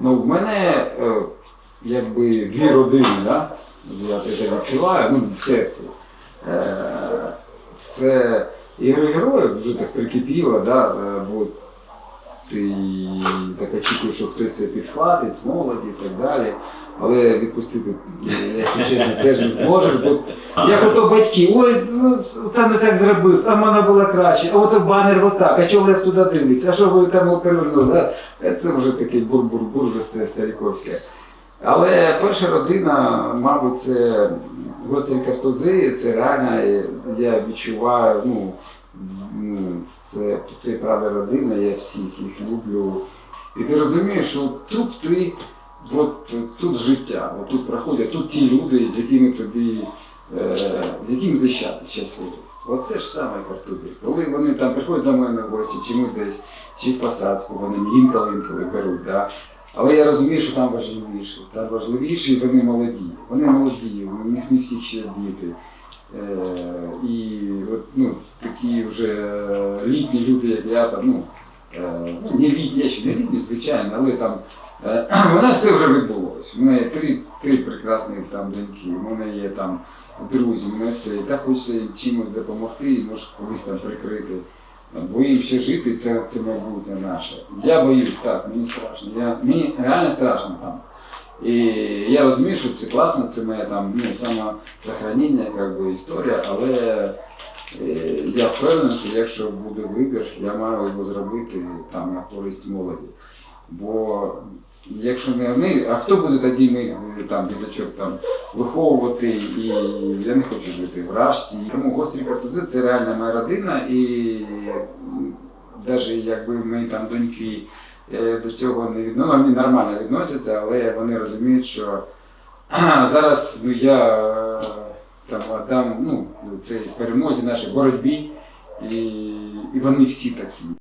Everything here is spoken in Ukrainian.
Ну, в мене е, якби дві родини, да? я це відчуваю, ну, в серці. Е, це ігри героїв вже так прикипіло, да? е, бо очікуєш, що хтось це підхватить з молоді і так далі. Але відпустити, якщо чесно, теж не зможеш, бо як ото батьки, ой, ну, там не так зробив, а в мене було краще, а ото банер отак, а чого Лев туди дивиться, а що ви там перевернули? Це вже такий бур-бур-бур, вже сте- старіковське. Але перша родина, мабуть, це гострі картузи, це реально, я відчуваю, ну, ну, це, це правда родина, я всіх їх люблю. І ти розумієш, що тут ти, от тут життя, от тут проходять, тут ті люди, з якими тобі, е, з якими ти щасливий. Оце ж саме картузи. Коли вони там приходять до мене в гості, чи ми десь, чи в посадку, вони інколи інколи беруть. Да? Але я розумію, що там важливіше. Там важливіше, і вони молоді. Вони молоді, у них не всі ще діти. Е, і от, ну, такі вже літні люди, як я там, ну, ну не літні, я ще не літні, звичайно, але там е, воно все вже відбулося. У мене є три, три прекрасні там доньки, у мене є там друзі, у мене все. І так хочеться їм чимось допомогти, і може колись там прикрити. Бо їм ще жити, це, це майбутнє наше. Я боюсь, так, мені страшно. Я, мені реально страшно там. І я розумію, що це класно, це моя там ну, самосохранення, як би, історія, але е, я впевнений, що якщо буде вибір, я маю його зробити там на користь молоді. Бо якщо не вони, а хто буде тоді ми там діточок там виховувати, і я не хочу жити в рашці. Тому гострі картузи це реальна моя родина, і навіть якби ми там доньки е, до цього не відно... ну, вони нормально відносяться, але вони розуміють, що зараз ну, я е, там ну, це перемозі нашій боротьбі, і, і вони всі такі.